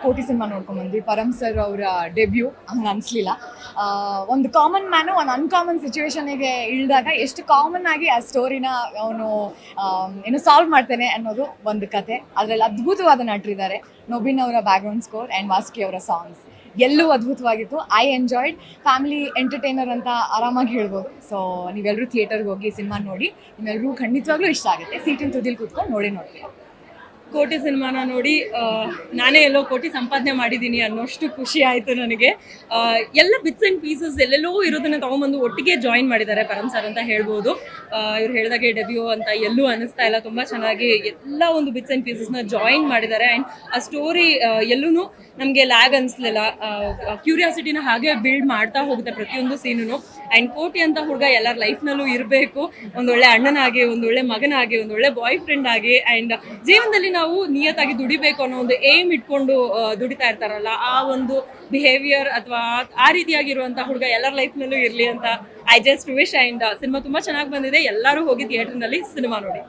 ಕೋಟಿ ಸಿನಿಮಾ ನೋಡ್ಕೊಂಡ್ ಬಂದ್ವಿ ಪರಮ್ ಸರ್ ಅವರ ಡೆಬ್ಯೂ ಹಂಗ ಅನ್ಸ್ಲಿಲ್ಲ. ಒಂದು ಕಾಮನ್ ಮ್ಯಾನು ಒಂದು ಅನ್ಕಾಮನ್ ಸಿಚುವೇಶನ್ಗೆ ಇಳಿದಾಗ ಎಷ್ಟು ಕಾಮನ್ ಆಗಿ ಆ ಸ್ಟೋರಿನ ಅವನು ಏನು ಸಾಲ್ವ್ ಮಾಡ್ತಾನೆ ಅನ್ನೋದು ಒಂದು ಕತೆ. ಅದರಲ್ಲಿ ಅದ್ಭುತವಾದ ನಟರಿದ್ದಾರೆ. ನೋಬಿನ್ ಅವರ ಬ್ಯಾಕ್ಗ್ರೌಂಡ್ ಸ್ಕೋರ್ ಅಂಡ್ ವಾಸ್ಕಿ ಅವರ ಸಾಂಗ್ಸ್ ಎಲ್ಲೂ ಅದ್ಭುತವಾಗಿತ್ತು. ಐ ಎಂಜಾಯ್ಡ್ ಫ್ಯಾಮಿಲಿ ಎಂಟರ್ಟೈನರ್ ಅಂತ ಆರಾಮಾಗಿ ಹೇಳ್ಬೋದು. ಸೊ ನೀವೆಲ್ಲರೂ ಥಿಯೇಟರ್ಗೆ ಹೋಗಿ ಸಿನಿಮಾ ನೋಡಿ ನಿಮ್ಮೆಲ್ಲರೂ ಖಂಡಿತವಾಗ್ಲೂ ಇಷ್ಟ ಆಗುತ್ತೆ. ಸೀಟಿನ ತುದಿಲ್ ಕೂತ್ಕೊಂಡು ನೋಡೇ, ನೋಡ್ತೀವಿ. ಕೋಟಿ ಸಿನಿಮಾನ ನೋಡಿ ನಾನೇ ಎಲ್ಲೋ ಕೋಟಿ ಸಂಪಾದನೆ ಮಾಡಿದ್ದೀನಿ ಅನ್ನೋಷ್ಟು ಖುಷಿ ಆಯಿತು ನನಗೆ. ಎಲ್ಲ ಬಿಟ್ಸ್ ಆ್ಯಂಡ್ ಪೀಸಸ್ ಎಲ್ಲೆಲ್ಲೋ ಇರೋದನ್ನ ತೊಗೊಂಬಂದು ಒಟ್ಟಿಗೆ ಜಾಯಿನ್ ಮಾಡಿದ್ದಾರೆ ಪರಮ್ ಸರ್ ಅಂತ ಹೇಳ್ಬೋದು. ಇವ್ರು ಹೇಳಿದಾಗೆ ಡೆಬ್ಯೂ ಅಂತ ಎಲ್ಲೂ ಅನ್ನಿಸ್ತಾ ಇಲ್ಲ. ತುಂಬ ಚೆನ್ನಾಗಿ ಎಲ್ಲ ಒಂದು ಬಿಟ್ಸ್ ಆ್ಯಂಡ್ ಪೀಸಸ್ನ ಜಾಯಿನ್ ಮಾಡಿದ್ದಾರೆ. ಆ್ಯಂಡ್ ಆ ಸ್ಟೋರಿ ಎಲ್ಲೂ ನಮಗೆ ಲ್ಯಾಗ್ ಅನಿಸ್ಲಿಲ್ಲ. ಕ್ಯೂರಿಯಾಸಿಟಿನ ಹಾಗೆ ಬಿಲ್ಡ್ ಮಾಡ್ತಾ ಹೋಗುತ್ತೆ ಪ್ರತಿಯೊಂದು ಸೀನು ಆ್ಯಂಡ್ ಕೋಟಿ ಅಂತ ಹುಡುಗ ಎಲ್ಲರ ಲೈಫ್ನಲ್ಲೂ ಇರಬೇಕು. ಒಂದೊಳ್ಳೆ ಅಣ್ಣನಾಗಿ ಒಂದೊಳ್ಳೆ ಮಗನಾಗಿ ಒಂದೊಳ್ಳೆ ಬಾಯ್ ಫ್ರೆಂಡ್ ಆಗಿ. ಆ್ಯಂಡ್ ಜೀವನದಲ್ಲಿ ನಾವು ನಿಯತ್ತಾಗಿ ದುಡಿಬೇಕು ಅನ್ನೋ ಒಂದು ಏಮ್ ಇಟ್ಕೊಂಡು ದುಡಿತಾ ಇರ್ತಾರಲ್ಲ, ಆ ಒಂದು ಬಿಹೇವಿಯರ್ ಅಥವಾ ಆ ರೀತಿಯಾಗಿರುವಂತಹ ಹುಡುಗ ಎಲ್ಲರ ಲೈಫ್ನಲ್ಲೂ ಇರಲಿ ಅಂತ I just wish and cinema ತುಂಬಾ ಚೆನ್ನಾಗಿ ಬಂದಿದೆ. ಎಲ್ಲರೂ ಹೋಗಿ ಥಿಯೇಟರ್ನಲ್ಲಿ ಸಿನಿಮಾ ನೋಡಿ.